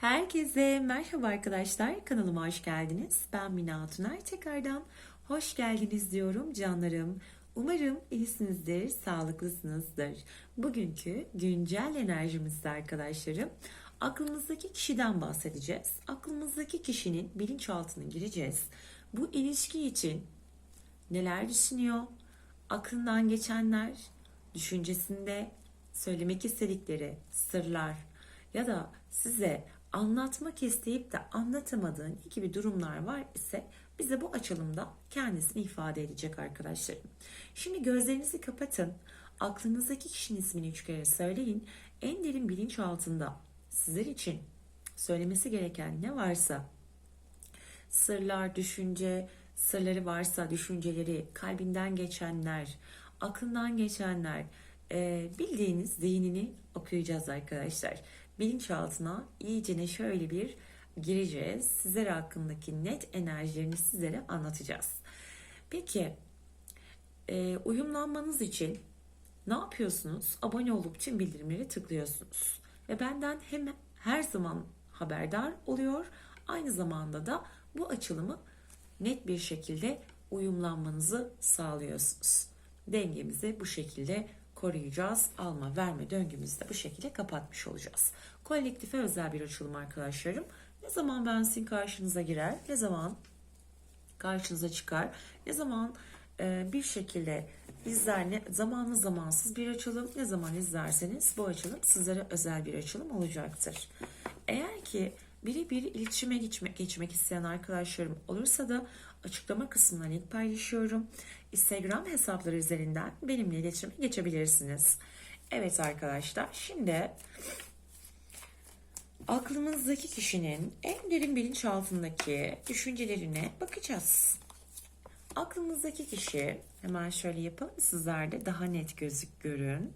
Herkese merhaba arkadaşlar. Kanalıma hoş geldiniz. Ben Mina Tuner. Tekrardan hoş geldiniz diyorum canlarım. Umarım iyisinizdir, sağlıklısınızdır. Bugünkü güncel enerjimizde arkadaşlarım aklımızdaki kişiden bahsedeceğiz. Aklımızdaki kişinin bilinçaltına gireceğiz. Bu ilişki için neler düşünüyor? Aklından geçenler, düşüncesinde söylemek istedikleri sırlar ya da size anlatmak isteyip de anlatamadığın gibi durumlar var ise bize bu açılımda kendisini ifade edecek arkadaşlarım. Şimdi gözlerinizi kapatın. Aklınızdaki kişinin ismini üç kere söyleyin. En derin bilinç altında sizler için söylemesi gereken ne varsa sırlar, düşünce, sırları varsa düşünceleri, kalbinden geçenler, aklından geçenler, bildiğiniz zihnini okuyacağız arkadaşlar. Bilinçaltına iyicene şöyle bir gireceğiz. Sizler hakkındaki net enerjilerini sizlere anlatacağız. Peki e, uyumlanmanız için ne yapıyorsunuz? Abone olup tüm bildirimleri tıklıyorsunuz. Ve benden hem her zaman haberdar oluyor. Aynı zamanda da bu açılımı net bir şekilde uyumlanmanızı sağlıyorsunuz. Dengemizi bu şekilde koruyacağız. Alma verme döngümüzü de bu şekilde kapatmış olacağız. Kolektife özel bir açılım arkadaşlarım. Ne zaman ben sizin karşınıza girer, ne zaman karşınıza çıkar, ne zaman e, bir şekilde izler, ne zamanlı zamansız bir açılım, ne zaman izlerseniz bu açılım sizlere özel bir açılım olacaktır. Eğer ki biri bir iletişime geçmek, geçmek isteyen arkadaşlarım olursa da açıklama kısmına link paylaşıyorum. Instagram hesapları üzerinden benimle iletişime geçebilirsiniz. Evet arkadaşlar şimdi aklımızdaki kişinin en derin bilinçaltındaki düşüncelerine bakacağız. Aklımızdaki kişi hemen şöyle yapalım sizler de daha net gözük görün.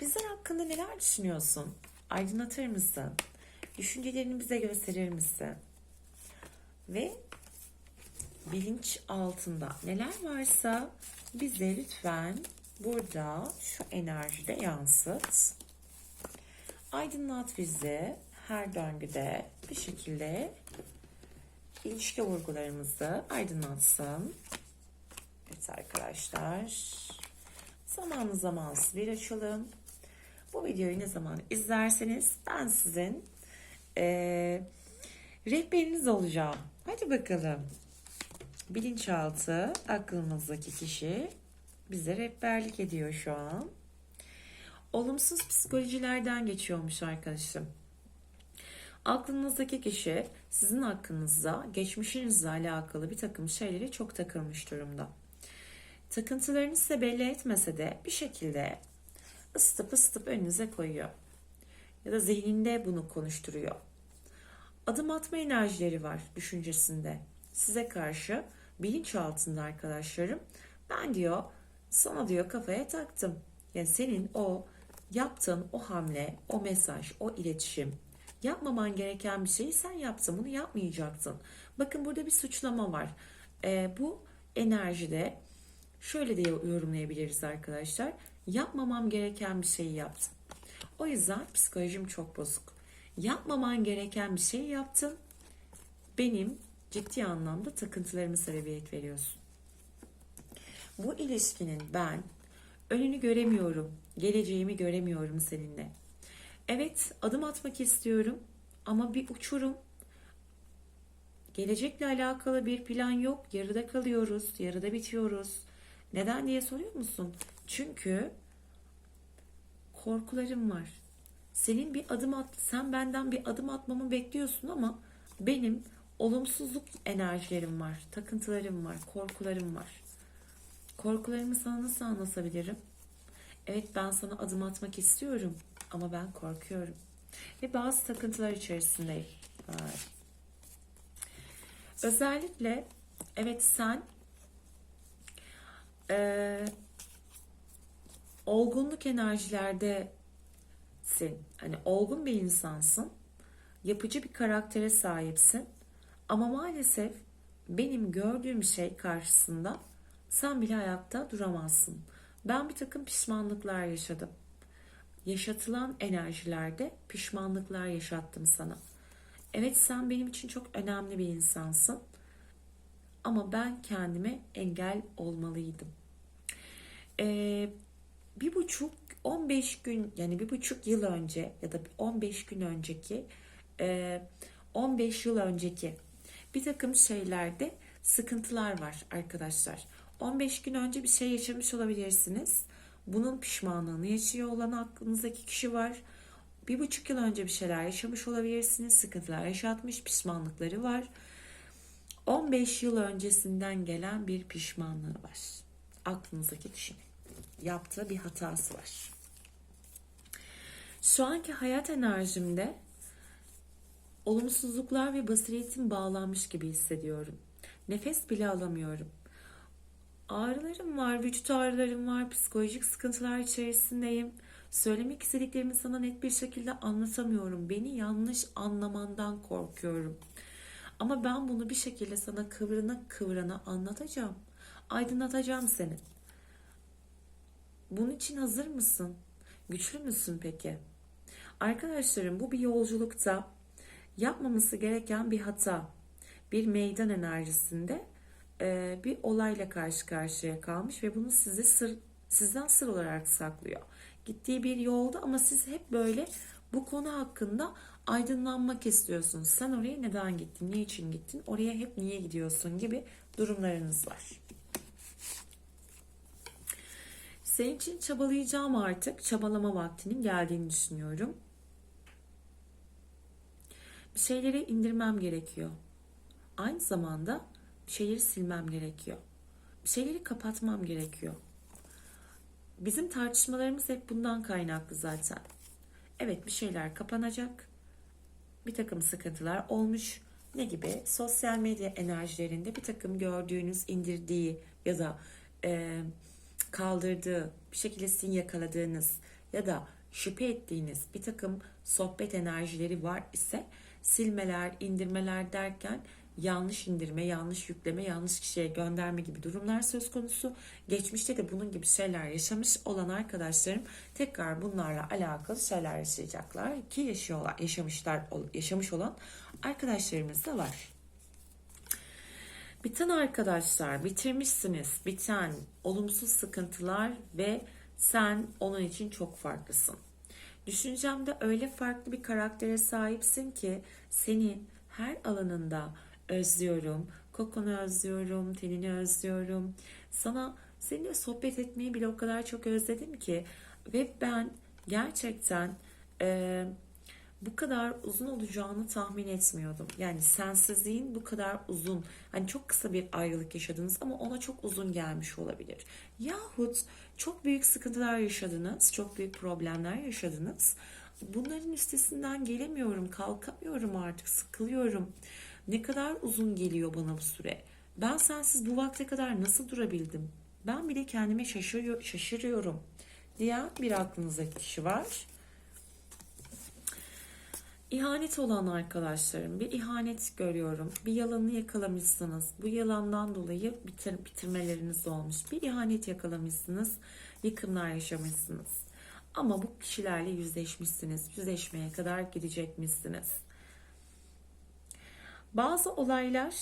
Bizler hakkında neler düşünüyorsun? Aydınlatır mısın? Düşüncelerini bize gösterir misin? Ve bilinç altında neler varsa bize lütfen burada şu enerjide yansıt. Aydınlat bizi her döngüde bir şekilde ilişki vurgularımızı aydınlatsın. Evet arkadaşlar. Zamanlı zamansız bir açalım. Bu videoyu ne zaman izlerseniz ben sizin e, rehberiniz olacağım. Hadi bakalım. Bilinçaltı aklımızdaki kişi bize rehberlik ediyor şu an. Olumsuz psikolojilerden geçiyormuş arkadaşım. Aklınızdaki kişi sizin hakkınızda, geçmişinizle alakalı bir takım şeyleri çok takılmış durumda. Takıntılarını size belli etmese de bir şekilde ısıtıp ısıtıp önünüze koyuyor. Ya da zihninde bunu konuşturuyor. Adım atma enerjileri var düşüncesinde. Size karşı bilinç altında arkadaşlarım. Ben diyor sana diyor kafaya taktım. Yani senin o yaptığın o hamle, o mesaj, o iletişim yapmaman gereken bir şeyi sen yaptın. Bunu yapmayacaktın. Bakın burada bir suçlama var. Ee, bu enerjide şöyle de yorumlayabiliriz arkadaşlar. Yapmamam gereken bir şeyi yaptım. O yüzden psikolojim çok bozuk. Yapmaman gereken bir şey yaptın. Benim ciddi anlamda takıntılarımı sebebiyet veriyorsun. Bu ilişkinin ben önünü göremiyorum, geleceğimi göremiyorum seninle. Evet, adım atmak istiyorum ama bir uçurum. Gelecekle alakalı bir plan yok. Yarıda kalıyoruz, yarıda bitiyoruz. Neden diye soruyor musun? Çünkü korkularım var. Senin bir adım at, sen benden bir adım atmamı bekliyorsun ama benim olumsuzluk enerjilerim var, takıntılarım var, korkularım var. Korkularımı sana nasıl anlatabilirim? Evet ben sana adım atmak istiyorum ama ben korkuyorum. Ve bazı takıntılar içerisindeyim. Var. Özellikle evet sen e, olgunluk enerjilerdesin. Hani olgun bir insansın. Yapıcı bir karaktere sahipsin. Ama maalesef benim gördüğüm şey karşısında sen bile ayakta duramazsın. Ben bir takım pişmanlıklar yaşadım. yaşatılan enerjilerde pişmanlıklar yaşattım sana. Evet sen benim için çok önemli bir insansın. Ama ben kendime engel olmalıydım. Ee, bir buçuk 15 gün yani bir buçuk yıl önce ya da 15 gün önceki e, 15 yıl önceki bir takım şeylerde sıkıntılar var arkadaşlar. 15 gün önce bir şey yaşamış olabilirsiniz. Bunun pişmanlığını yaşıyor olan aklınızdaki kişi var. Bir buçuk yıl önce bir şeyler yaşamış olabilirsiniz. Sıkıntılar yaşatmış, pişmanlıkları var. 15 yıl öncesinden gelen bir pişmanlığı var. Aklınızdaki kişinin yaptığı bir hatası var. Şu anki hayat enerjimde olumsuzluklar ve basiretim bağlanmış gibi hissediyorum. Nefes bile alamıyorum. Ağrılarım var, vücut ağrılarım var, psikolojik sıkıntılar içerisindeyim. Söylemek istediklerimi sana net bir şekilde anlatamıyorum. Beni yanlış anlamandan korkuyorum. Ama ben bunu bir şekilde sana kıvrına kıvrana anlatacağım. Aydınlatacağım seni. Bunun için hazır mısın? Güçlü müsün peki? Arkadaşlarım bu bir yolculukta yapmaması gereken bir hata. Bir meydan enerjisinde e, bir olayla karşı karşıya kalmış ve bunu size sır, sizden sır olarak saklıyor. Gittiği bir yolda ama siz hep böyle bu konu hakkında aydınlanmak istiyorsunuz. Sen oraya neden gittin, niçin gittin, oraya hep niye gidiyorsun gibi durumlarınız var. Senin için çabalayacağım artık. Çabalama vaktinin geldiğini düşünüyorum. Bir şeyleri indirmem gerekiyor. Aynı zamanda bir şeyleri silmem gerekiyor. Bir şeyleri kapatmam gerekiyor. Bizim tartışmalarımız hep bundan kaynaklı zaten. Evet bir şeyler kapanacak. Bir takım sıkıntılar olmuş. Ne gibi? Sosyal medya enerjilerinde bir takım gördüğünüz, indirdiği ya da e, kaldırdığı, bir şekilde sizin yakaladığınız ya da şüphe ettiğiniz bir takım sohbet enerjileri var ise silmeler, indirmeler derken yanlış indirme, yanlış yükleme, yanlış kişiye gönderme gibi durumlar söz konusu. Geçmişte de bunun gibi şeyler yaşamış olan arkadaşlarım tekrar bunlarla alakalı şeyler yaşayacaklar ki yaşıyorlar, yaşamışlar, yaşamış olan arkadaşlarımız da var. Biten arkadaşlar, bitirmişsiniz. Biten olumsuz sıkıntılar ve sen onun için çok farklısın. Düşüncemde öyle farklı bir karaktere sahipsin ki seni her alanında özlüyorum. Kokunu özlüyorum, tenini özlüyorum. Sana seninle sohbet etmeyi bile o kadar çok özledim ki ve ben gerçekten e, bu kadar uzun olacağını tahmin etmiyordum. Yani sensizliğin bu kadar uzun, hani çok kısa bir ayrılık yaşadınız ama ona çok uzun gelmiş olabilir. Yahut çok büyük sıkıntılar yaşadınız, çok büyük problemler yaşadınız. Bunların üstesinden gelemiyorum, kalkamıyorum artık, sıkılıyorum. Ne kadar uzun geliyor bana bu süre. Ben sensiz bu vakte kadar nasıl durabildim? Ben bile kendime şaşırıyor, şaşırıyorum diyen bir aklınızdaki kişi var. İhanet olan arkadaşlarım, bir ihanet görüyorum. Bir yalanı yakalamışsınız. Bu yalandan dolayı bitir, bitirmeleriniz olmuş. Bir ihanet yakalamışsınız. Yıkımlar yaşamışsınız. Ama bu kişilerle yüzleşmişsiniz. Yüzleşmeye kadar gidecekmişsiniz. Bazı olaylar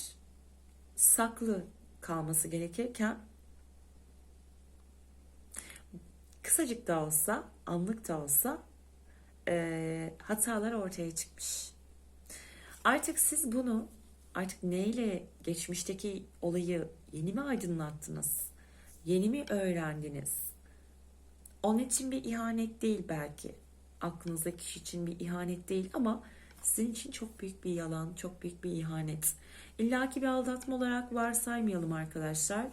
saklı kalması gerekirken kısacık da olsa, anlık da olsa e, hatalar ortaya çıkmış. Artık siz bunu artık neyle geçmişteki olayı yeni mi aydınlattınız? Yeni mi öğrendiniz? Onun için bir ihanet değil belki. Aklınızdaki kişi için bir ihanet değil ama sizin için çok büyük bir yalan, çok büyük bir ihanet. İlla ki bir aldatma olarak varsaymayalım arkadaşlar.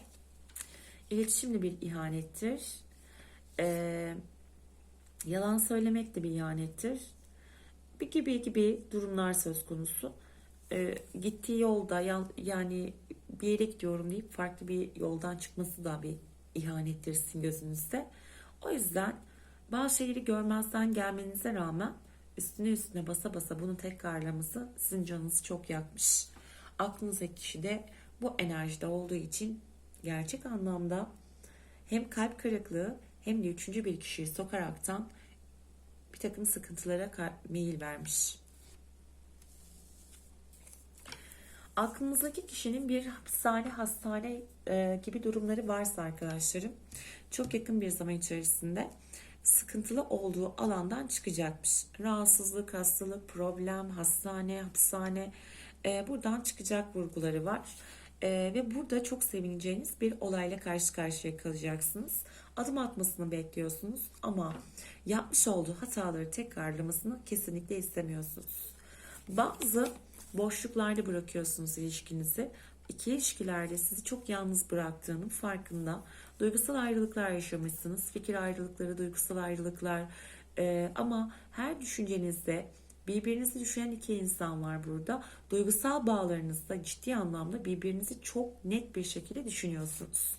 İletişimli bir ihanettir. Ee, Yalan söylemek de bir ihanettir. Bir gibi gibi durumlar söz konusu. Ee, gittiği yolda yani bir yere gidiyorum deyip farklı bir yoldan çıkması da bir ihanettir sizin gözünüzde. O yüzden bazı şeyleri görmezden gelmenize rağmen üstüne üstüne basa basa bunu tekrarlaması sizin canınızı çok yakmış. Aklınızdaki kişi de bu enerjide olduğu için gerçek anlamda hem kalp kırıklığı hem de üçüncü bir kişiyi sokaraktan bir takım sıkıntılara meyil vermiş. Aklınızdaki kişinin bir hapishane, hastane e, gibi durumları varsa arkadaşlarım çok yakın bir zaman içerisinde sıkıntılı olduğu alandan çıkacakmış. Rahatsızlık, hastalık, problem, hastane, hapishane e, buradan çıkacak vurguları var. E, ve burada çok sevineceğiniz bir olayla karşı karşıya kalacaksınız. Adım atmasını bekliyorsunuz ama yapmış olduğu hataları tekrarlamasını kesinlikle istemiyorsunuz. Bazı boşluklarda bırakıyorsunuz ilişkinizi. İki ilişkilerde sizi çok yalnız bıraktığının farkında. Duygusal ayrılıklar yaşamışsınız. Fikir ayrılıkları, duygusal ayrılıklar. Ee, ama her düşüncenizde birbirinizi düşünen iki insan var burada. Duygusal bağlarınızda ciddi anlamda birbirinizi çok net bir şekilde düşünüyorsunuz.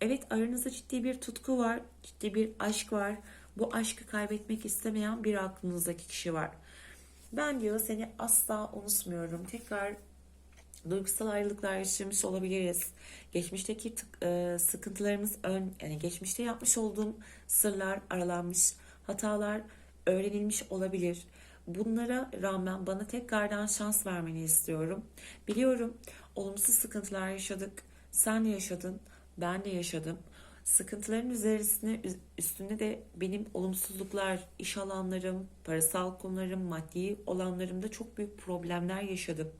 Evet aranızda ciddi bir tutku var, ciddi bir aşk var. Bu aşkı kaybetmek istemeyen bir aklınızdaki kişi var. Ben diyor seni asla unutmuyorum. Tekrar duygusal ayrılıklar yaşamış olabiliriz. Geçmişteki tık, e, sıkıntılarımız ön yani geçmişte yapmış olduğum sırlar aralanmış, hatalar öğrenilmiş olabilir. Bunlara rağmen bana tekrardan şans vermeni istiyorum. Biliyorum olumsuz sıkıntılar yaşadık. Sen yaşadın, ben de yaşadım. Sıkıntıların üzerine üstünde de benim olumsuzluklar, iş alanlarım, parasal konularım, maddi olanlarımda çok büyük problemler yaşadım.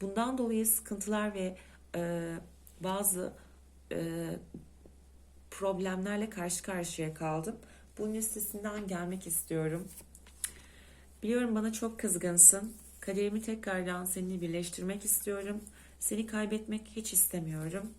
Bundan dolayı sıkıntılar ve e, bazı e, problemlerle karşı karşıya kaldım. Bunun üstesinden gelmek istiyorum. Biliyorum bana çok kızgınsın. Kaderimi tekrardan seninle birleştirmek istiyorum. Seni kaybetmek hiç istemiyorum.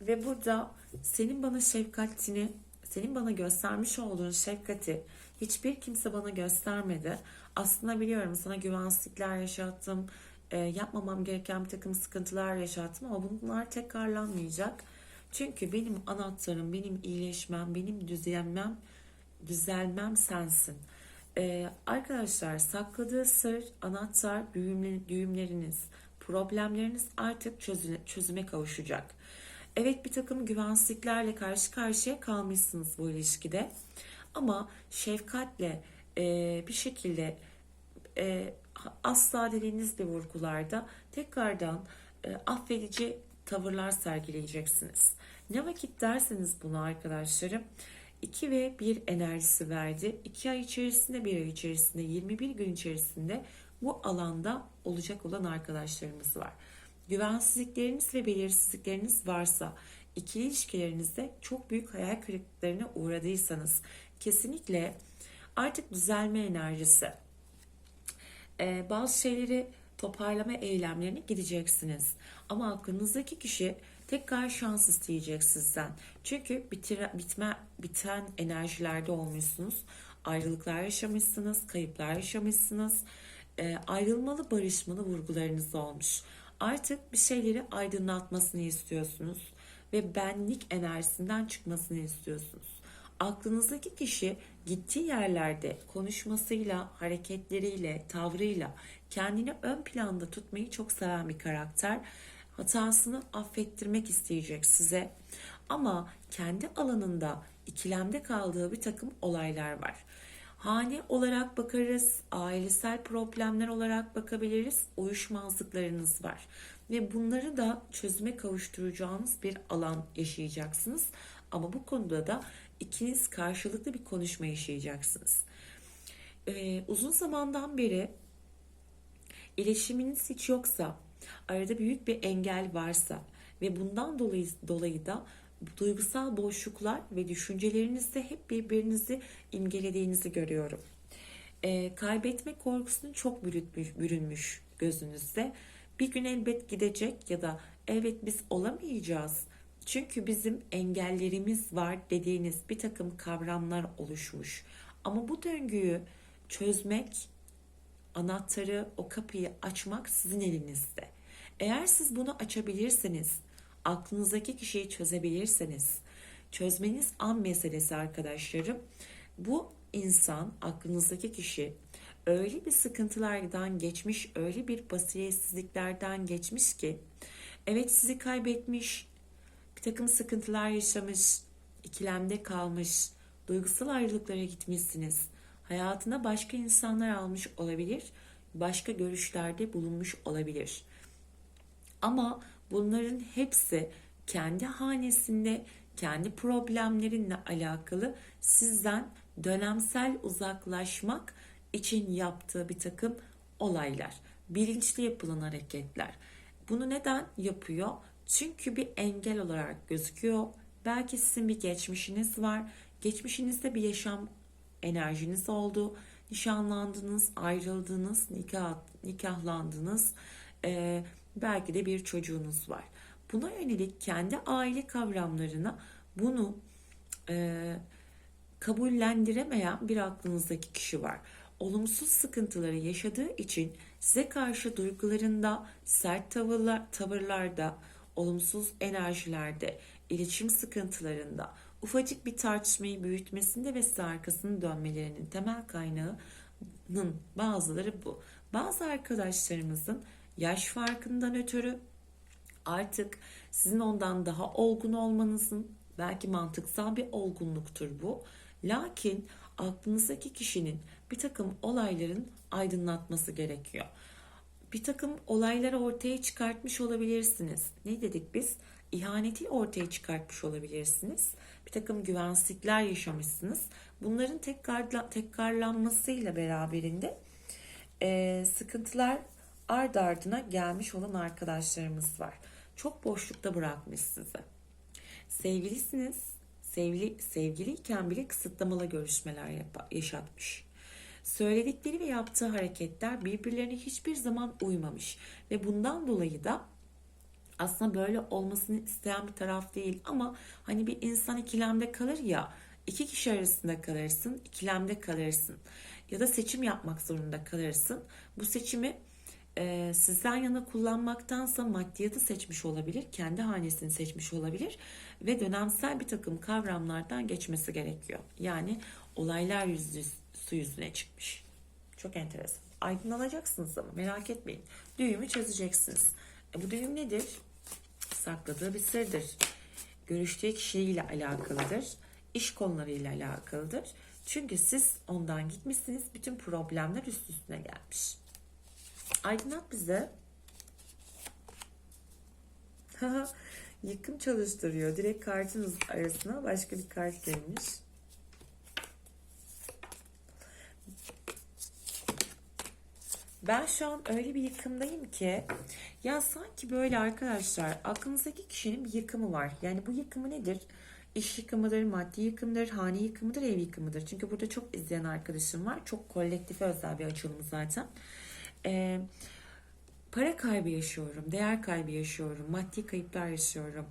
Ve burada senin bana şefkatini, senin bana göstermiş olduğun şefkati hiçbir kimse bana göstermedi. Aslında biliyorum sana güvensizlikler yaşattım, e, yapmamam gereken bir takım sıkıntılar yaşattım ama bunlar tekrarlanmayacak. Çünkü benim anahtarım, benim iyileşmem, benim düzelmem, düzelmem sensin. Ee, arkadaşlar sakladığı sır, anahtar, düğümleriniz, problemleriniz artık çözüme, çözüme kavuşacak. Evet bir takım güvensizliklerle karşı karşıya kalmışsınız bu ilişkide. Ama şefkatle e, bir şekilde e, asla dediğiniz bir vurgularda tekrardan e, affedici tavırlar sergileyeceksiniz. Ne vakit derseniz bunu arkadaşlarım 2 ve 1 enerjisi verdi. 2 ay içerisinde 1 ay içerisinde 21 gün içerisinde bu alanda olacak olan arkadaşlarımız var güvensizlikleriniz ve belirsizlikleriniz varsa, ikili ilişkilerinizde çok büyük hayal kırıklıklarına uğradıysanız kesinlikle artık düzelme enerjisi, ee, bazı şeyleri toparlama eylemlerine gideceksiniz. Ama aklınızdaki kişi tekrar şans isteyecek sizden. Çünkü bitire, bitme, biten enerjilerde olmuşsunuz. Ayrılıklar yaşamışsınız, kayıplar yaşamışsınız. E, ayrılmalı barışmalı vurgularınız olmuş. Artık bir şeyleri aydınlatmasını istiyorsunuz ve benlik enerjisinden çıkmasını istiyorsunuz. Aklınızdaki kişi gittiği yerlerde konuşmasıyla, hareketleriyle, tavrıyla kendini ön planda tutmayı çok seven bir karakter. Hatasını affettirmek isteyecek size. Ama kendi alanında ikilemde kaldığı bir takım olaylar var. Hane olarak bakarız, ailesel problemler olarak bakabiliriz, uyuşmazlıklarınız var. Ve bunları da çözüme kavuşturacağınız bir alan yaşayacaksınız. Ama bu konuda da ikiniz karşılıklı bir konuşma yaşayacaksınız. Ee, uzun zamandan beri iletişiminiz hiç yoksa, arada büyük bir engel varsa ve bundan dolayı, dolayı da duygusal boşluklar ve düşüncelerinizde hep birbirinizi imgelediğinizi görüyorum. E, kaybetme korkusunun çok bürütmüş, bürünmüş gözünüzde. Bir gün elbet gidecek ya da evet biz olamayacağız. Çünkü bizim engellerimiz var dediğiniz bir takım kavramlar oluşmuş. Ama bu döngüyü çözmek, anahtarı, o kapıyı açmak sizin elinizde. Eğer siz bunu açabilirseniz, aklınızdaki kişiyi çözebilirseniz, çözmeniz an meselesi arkadaşlarım. Bu insan, aklınızdaki kişi öyle bir sıkıntılardan geçmiş, öyle bir basiretsizliklerden geçmiş ki evet sizi kaybetmiş, bir takım sıkıntılar yaşamış, ikilemde kalmış, duygusal ayrılıklara gitmişsiniz. Hayatına başka insanlar almış olabilir, başka görüşlerde bulunmuş olabilir. Ama bunların hepsi kendi hanesinde, kendi problemlerinle alakalı sizden dönemsel uzaklaşmak için yaptığı bir takım olaylar. Bilinçli yapılan hareketler. Bunu neden yapıyor? Çünkü bir engel olarak gözüküyor. Belki sizin bir geçmişiniz var. Geçmişinizde bir yaşam enerjiniz oldu. Nişanlandınız, ayrıldınız, nikah, nikahlandınız. Ee, belki de bir çocuğunuz var. Buna yönelik kendi aile kavramlarına bunu e, kabullendiremeyen bir aklınızdaki kişi var. Olumsuz sıkıntıları yaşadığı için size karşı duygularında, sert tavırlar, tavırlarda, olumsuz enerjilerde, iletişim sıkıntılarında, ufacık bir tartışmayı büyütmesinde ve size arkasını dönmelerinin temel kaynağının bazıları bu. Bazı arkadaşlarımızın yaş farkından ötürü artık sizin ondan daha olgun olmanızın belki mantıksal bir olgunluktur bu. Lakin aklınızdaki kişinin bir takım olayların aydınlatması gerekiyor. Bir takım olayları ortaya çıkartmış olabilirsiniz. Ne dedik biz? İhaneti ortaya çıkartmış olabilirsiniz. Bir takım güvensizlikler yaşamışsınız. Bunların tekrarla, tekrarlanmasıyla beraberinde e, sıkıntılar ard ardına gelmiş olan arkadaşlarımız var. Çok boşlukta bırakmış sizi. Sevgilisiniz. Sevgili, sevgiliyken bile kısıtlamalı görüşmeler yap, yaşatmış. Söyledikleri ve yaptığı hareketler birbirlerine hiçbir zaman uymamış. Ve bundan dolayı da aslında böyle olmasını isteyen bir taraf değil ama hani bir insan ikilemde kalır ya iki kişi arasında kalırsın ikilemde kalırsın ya da seçim yapmak zorunda kalırsın bu seçimi e, sizden yana kullanmaktansa maddiyatı seçmiş olabilir, kendi hanesini seçmiş olabilir ve dönemsel bir takım kavramlardan geçmesi gerekiyor. Yani olaylar yüzü, yüzüne çıkmış. Çok enteresan. Aydınlanacaksınız ama merak etmeyin. Düğümü çözeceksiniz. E, bu düğüm nedir? Sakladığı bir sırdır. Görüştüğü kişiyle alakalıdır. İş konularıyla alakalıdır. Çünkü siz ondan gitmişsiniz. Bütün problemler üst üstüne gelmiş. Aydınlat bize. Yıkım çalıştırıyor. Direkt kartınız arasına başka bir kart gelmiş. Ben şu an öyle bir yıkımdayım ki ya sanki böyle arkadaşlar aklınızdaki kişinin bir yıkımı var. Yani bu yıkımı nedir? İş yıkımıdır, maddi yıkımıdır, hane yıkımıdır, ev yıkımıdır. Çünkü burada çok izleyen arkadaşım var. Çok kolektife özel bir açılım zaten. Ee, para kaybı yaşıyorum, değer kaybı yaşıyorum, maddi kayıplar yaşıyorum,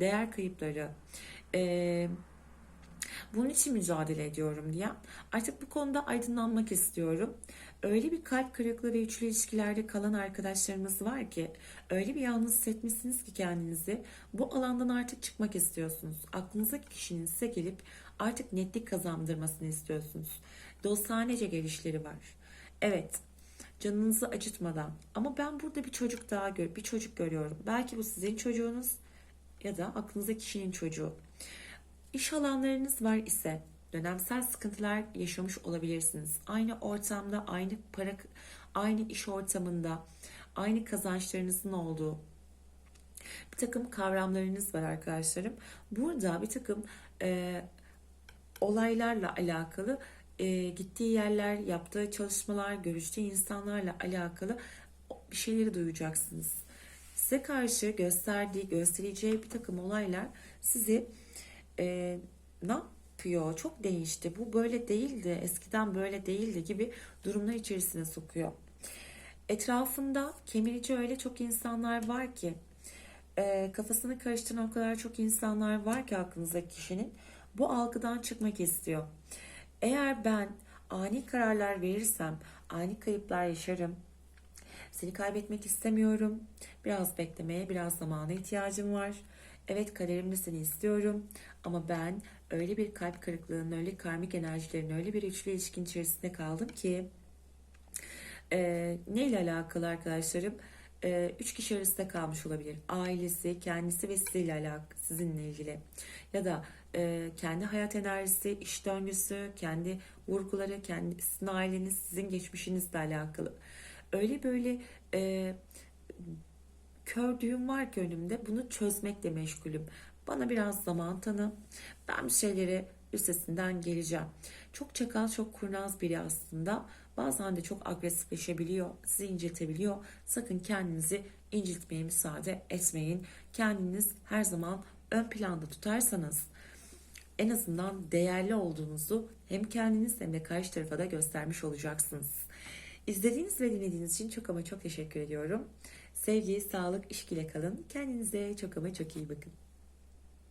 değer kayıpları. Ee, bunun için mücadele ediyorum diye. Artık bu konuda aydınlanmak istiyorum. Öyle bir kalp kırıklığı ve üçlü ilişkilerde kalan arkadaşlarımız var ki öyle bir yalnız hissetmişsiniz ki kendinizi bu alandan artık çıkmak istiyorsunuz. Aklınızdaki kişinin size gelip artık netlik kazandırmasını istiyorsunuz. Dosthanece gelişleri var. Evet, canınızı acıtmadan ama ben burada bir çocuk daha gör, bir çocuk görüyorum. Belki bu sizin çocuğunuz ya da aklınızdaki kişinin çocuğu. İş alanlarınız var ise dönemsel sıkıntılar yaşamış olabilirsiniz. Aynı ortamda, aynı para, aynı iş ortamında, aynı kazançlarınızın olduğu bir takım kavramlarınız var arkadaşlarım. Burada bir takım e, olaylarla alakalı e, gittiği yerler, yaptığı çalışmalar, görüştüğü insanlarla alakalı bir şeyleri duyacaksınız. Size karşı gösterdiği, göstereceği bir takım olaylar sizi e, ne yapıyor? Çok değişti. Bu böyle değildi. Eskiden böyle değildi gibi durumlar içerisine sokuyor. Etrafında kemirici öyle çok insanlar var ki e, kafasını karıştıran o kadar çok insanlar var ki aklınızdaki kişinin bu algıdan çıkmak istiyor. Eğer ben ani kararlar verirsem ani kayıplar yaşarım. Seni kaybetmek istemiyorum. Biraz beklemeye, biraz zamana ihtiyacım var. Evet kaderimde seni istiyorum ama ben öyle bir kalp kırıklığının, öyle karmik enerjilerin, öyle bir üçlü ilişkin içerisinde kaldım ki e, neyle alakalı arkadaşlarım? E, üç kişi arasında kalmış olabilir. Ailesi, kendisi ve sizinle alakalı, sizinle ilgili. Ya da e, kendi hayat enerjisi, iş döngüsü, kendi vurguları, kendi sizin aileniz, sizin geçmişinizle alakalı. Öyle böyle e, kör düğüm var ki önümde. Bunu çözmekle meşgulüm. Bana biraz zaman tanı. Ben bir şeyleri üstesinden geleceğim. Çok çakal, çok kurnaz biri aslında. Bazen de çok agresifleşebiliyor, sizi incitebiliyor. Sakın kendinizi incitmeye müsaade etmeyin. Kendiniz her zaman ön planda tutarsanız en azından değerli olduğunuzu hem kendiniz hem de karşı tarafa da göstermiş olacaksınız. İzlediğiniz ve dinlediğiniz için çok ama çok teşekkür ediyorum. Sevgi, sağlık, işkiyle kalın. Kendinize çok ama çok iyi bakın.